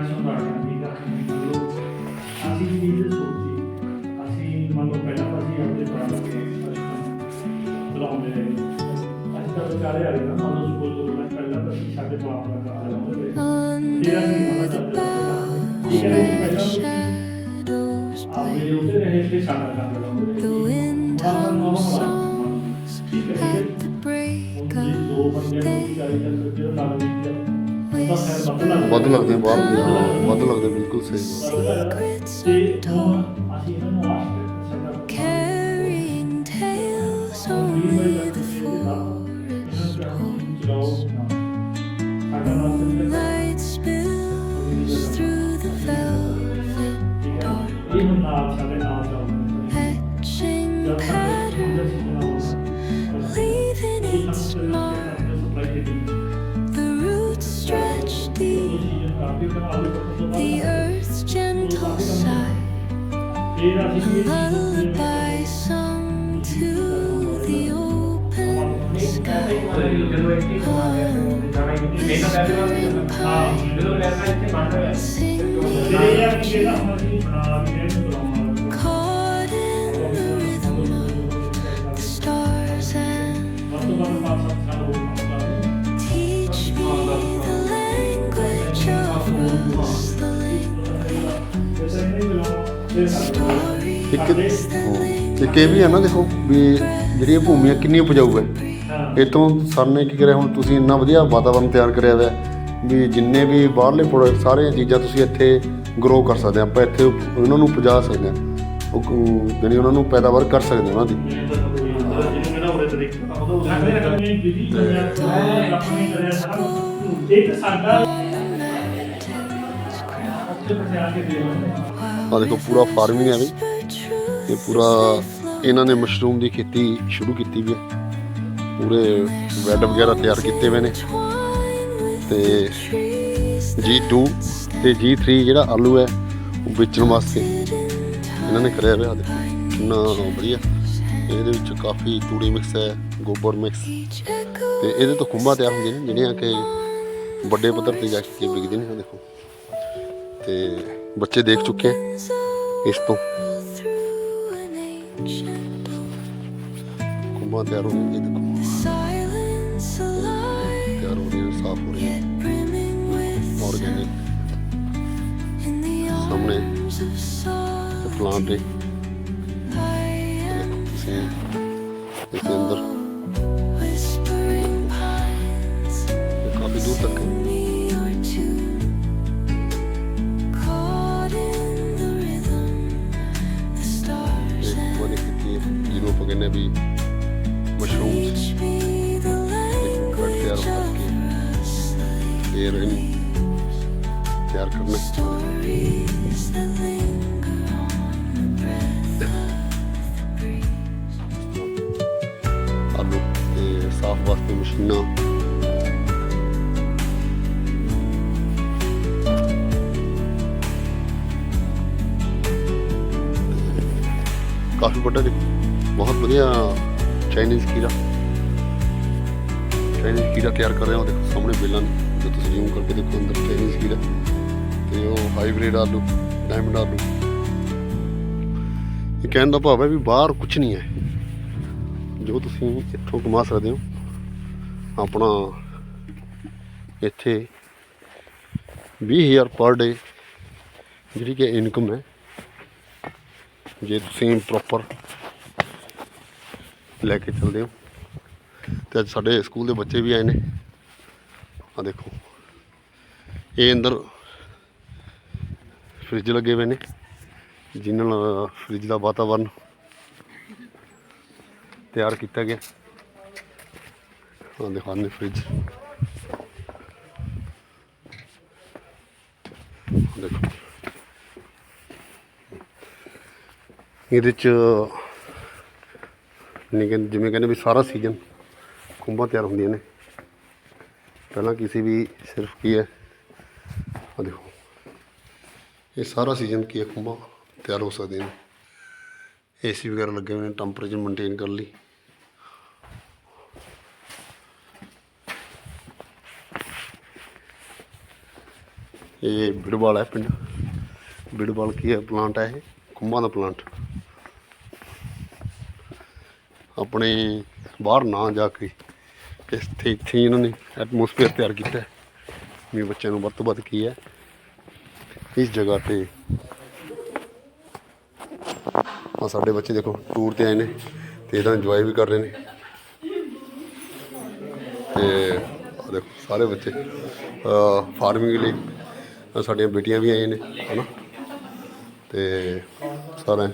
Discussion ਕਰਦੇ ਠੀਕ ਆ ਮੰਨ ਲਓ ਅਸੀਂ ਵੀ ਇਹ ਸੋਚੀ ਅਸੀਂ ਮੰਨ ਲਓ ਪਹਿਲਾਂ ਤਾਂ ਅਸੀਂ ਆਪਣੇ ਪ੍ਰਾਈਵੇਟ ਸਿਸਟਮ ਚਲਾਉਂਦੇ ਰਹੇ ਅਸੀਂ ਤਾਂ ਵਿਚਾਰੇ ਵਾਲੇ ਨਾ ਮੰਨ ਲਓ ਸਕੂਲ ਤੋਂ ਪਹਿਲਾਂ ਤਾਂ ਅਸੀਂ ਸਾਡੇ ਬਾਪ ਦਾ ਕੰਮ ਲਾਉਂਦੇ ਰਹੇ ਜਿਹੜਾ ਅਸੀਂ ਨਵਾਂ ਚੱਲਦਾ ਠੀਕ ਹੈ ਜੀ ਪਹਿਲਾਂ shadows ਆਪਣੇ ਉੱਤੇ ਰਹੇ ਤੇ ਸਾਡਾ ਕੰਮ ਲਾਉਂਦੇ ਰਹੇ The wind ਹੁਣ ਆਪਾਂ ਨਵਾਂ hums ਬਣਾ songs ਠੀਕ ਹੈ at ਠੀਕ the ਹੈ break ਹੁਣ ਜੀ ਦੋ ਬੰਦੇ ਨੂੰ ਵੀ ਚਾਹੀਦਾ ਤਾਂ ਜਿਹੜਾ ਨਾਲ Caught in the rhythm the stars and ਇੱਕ ਇੱਕ ਇਹ ਵੀ ਹੈ ਨਾ, ਦੇਖੋ ਵੀ ਜਿਹੜੀ ਇਹ ਭੂਮੀ ਆ ਕਿੰਨੀ ਉਪਜਾਊ ਹੈ। ਇਹ ਤੋਂ ਸਰ ਨੇ ਕੀ ਕਰਿਆ ਹੁਣ ਤੁਸੀਂ ਇੰਨਾ ਵਧੀਆ ਵਾਤਾਵਰਣ ਤਿਆਰ ਕਰਿਆ ਹੋਇਆ ਵੀ ਜਿੰਨੇ ਵੀ ਬਾਹਰਲੇ ਪ੍ਰੋਡਕਟ ਸਾਰੀਆਂ ਚੀਜ਼ਾਂ ਤੁਸੀਂ ਇੱਥੇ ਗਰੋ ਕਰ ਸਕਦੇ ਆ। ਆਪਾਂ ਇੱਥੇ ਉਹਨਾਂ ਨੂੰ ਉਪਜਾ ਸਕਦੇ ਆ। ਉਹ ਜਿਹੜੀ ਉਹਨਾਂ ਨੂੰ ਪੈਦਾਵਾਰ ਕਰ ਸਕਦੇ ਹਾਂ ਉਹਨਾਂ ਦੀ। ਇੱਕ ਸਾਡਾ ਆ ਦੇਖੋ, ਪੂਰਾ ਫਾਰਮਿੰਗ ਹੈ ਵੀ। ਇਹ ਪੂਰਾ ਇਹਨਾਂ ਨੇ ਮਸ਼ਰੂਮ ਦੀ ਖੇਤੀ ਸ਼ੁਰੂ ਕੀਤੀ ਵੀ ਹੈ। ਪੂਰੇ ਬੈੱਡ ਵਗੈਰਾ ਤਿਆਰ ਕੀਤੇ ਹੋਏ ਨੇ। ਤੇ G2 ਤੇ G3 ਜਿਹੜਾ ਆਲੂ ਹੈ, ਉਹ ਵੇਚਣ ਵਾਸਤੇ ਇਹਨਾਂ ਨੇ ਕਰਿਆ ਹੋਇਆ। ਦੇਖੋ, ਕਿੰਨਾ ਵਧੀਆ। ਇਹਦੇ ਵਿੱਚ ਕਾਫੀ ਤੂੜੀ ਮਿਕਸ ਹੈ, ਗੋਬਰ ਮਿਕਸ ਤੇ ਇਹਦੇ ਤੋਂ ਖੁੰਬਾਂ ਤਿਆਰ ਹੁੰਦੀਆਂ ਨੇ, ਜਿਹੜੀਆਂ ਕਿ ਵੱਡੇ ਪੱਧਰ ਤੇ ਜਾ ਕੇ ਵਿਕਦੇ ਨੇ ਦੇਖੋ। ਤੇ ਬੱਚੇ ਦੇਖ ਚੁੱਕੇ ਹੈ ਇਸ ਤੋਂ ਕੁੰਮਾ ਤਿਆਰ ਹੋ ਗਈ ਦੇਖੋ ਤਿਆਰ ਹੋ ਰਹੀ ਹੈ ਸਾਫ਼ ਹੋ ਰਹੀ ਹੈ ਆਰਗੈਨਿਕ ਸਾਹਮਣੇ ਪਲਾਂਟ ਦੇ ਤੁਸੀਂ ਇਸ ਦੇ ਅੰਦਰ ਕਾਫੀ ਦੂਰ ਤੱਕ ਜਿਹਨੂੰ ਆਪਾਂ ਕਹਿੰਦੇ ਆ ਵੀ ਮਸ਼ਰੂਮਸ teach me the ਦੇਖੋ ਬੈਡ ਤਿਆਰ language of ਕਰਕੇ rustling ਫੇਰ ਬਹੁਤ ਵਧੀਆ ਚਾਈਨੀਜ਼ ਕੀੜਾ ਚਾਈਨੀਜ਼ ਕੀੜਾ ਤਿਆਰ ਕਰ ਰਹੇ ਹੋ। ਦੇਖੋ ਸਾਹਮਣੇ ਬੇਲਾਂ ਨੇ ਤੁਸੀਂ ਜ਼ੂਮ ਕਰਕੇ ਦੇਖੋ ਅੰਦਰ ਚਾਈਨੀਜ਼ ਕੀੜਾ ਤੇ ਉਹ ਹਾਈਬ੍ਰਿਡ ਆਲੂ ਡਾਇਮੰਡ ਆਲੂ। ਇਹ ਕਹਿਣ ਦਾ ਭਾਵ ਹੈ ਵੀ ਬਾਹਰ ਕੁਝ ਨਹੀਂ ਹੈ। ਜੋ ਤੁਸੀਂ ਇੱਥੋਂ ਕਮਾ ਸਕਦੇ ਹੋ, ਆਪਣਾ ਇੱਥੇ 20000 ਪਰ ਡੇ ਜਿਹੜੀ ਕਿ ਇਨਕਮ ਹੈ। ਜੇ ਤੁਸੀਂ ਪ੍ਰੋਪਰ ਲੈ ਕੇ ਚੱਲਦੇ ਹੋ। ਤੇ ਅੱਜ ਸਾਡੇ ਸਕੂਲ ਦੇ ਬੱਚੇ ਵੀ ਆਏ ਨੇ। ਆ ਦੇਖੋ। ਇਹ ਅੰਦਰ ਫ੍ਰਿਜ ਲੱਗੇ ਹੋਏ ਨੇ, ਜਿਨ੍ਹਾਂ ਨਾਲ ਫ੍ਰਿਜ ਦਾ ਵਾਤਾਵਰਨ ਤਿਆਰ ਕੀਤਾ ਗਿਆ। ਹਾਂ ਦਿਖਾਉਂਦੇ ਫ੍ਰਿਜ ਦੇਖੋ। ਇਹਦੇ ਚ ਨਹੀਂ ਕਹਿੰਦੇ, ਜਿਵੇਂ ਕਹਿੰਦੇ ਵੀ ਸਾਰਾ ਸੀਜ਼ਨ ਖੁੰਬਾਂ ਤਿਆਰ ਹੁੰਦੀਆਂ ਨੇ। ਪਹਿਲਾਂ ਕਿਸੇ ਵੀ ਸਿਰਫ ਕੀ ਹੈ ਆ ਦੇਖੋ। ਇਹ ਸਾਰਾ ਸੀਜ਼ਨ ਕੀ ਹੈ, ਖੁੰਬਾਂ ਤਿਆਰ ਹੋ ਸਕਦੀਆਂ ਨੇ। ਏਸੀ ਵਗੈਰਾ ਲੱਗੇ ਹੋਏ ਨੇ ਟੈਂਪਰੇਚਰ ਮੇਨਟੇਨ ਕਰਨ ਲਈ। ਇਹ ਬਿੜਵਾਲ ਹੈ ਪਿੰਡ। ਬਿੜਵਾਲ ਕੀ ਹੈ ਪਲਾਂਟ ਹੈ ਇਹ? ਖੁੰਬਾਂ ਦਾ ਪਲਾਂਟ ਆਪਣੇ ਬਾਹਰ ਨਾ ਜਾ ਕੇ ਇੱਥੇ ਇੱਥੇ ਹੀ ਇਹਨਾਂ ਨੇ ਐਟਮੋਸਫੇਅਰ ਤਿਆਰ ਕੀਤਾ ਵੀ ਬੱਚਿਆਂ ਨੂੰ ਵੱਧ ਤੋਂ ਵੱਧ ਕੀ ਹੈ। ਇਸ ਜਗ੍ਹਾ ਤੇ ਆ ਸਾਡੇ ਬੱਚੇ ਦੇਖੋ ਟੂਰ ਤੇ ਆਏ ਨੇ ਤੇ ਇਹਦਾ ਇੰਜੋਏ ਵੀ ਕਰ ਰਹੇ ਨੇ। ਤੇ ਆਹ ਦੇਖੋ, ਸਾਰੇ ਬੱਚੇ ਫਾਰਮਿੰਗ ਲਈ ਸਾਡੀਆਂ ਬੇਟੀਆਂ ਵੀ ਆਈਆਂ ਨੇ, ਹਨਾ? ਤੇ ਸਾਰਾ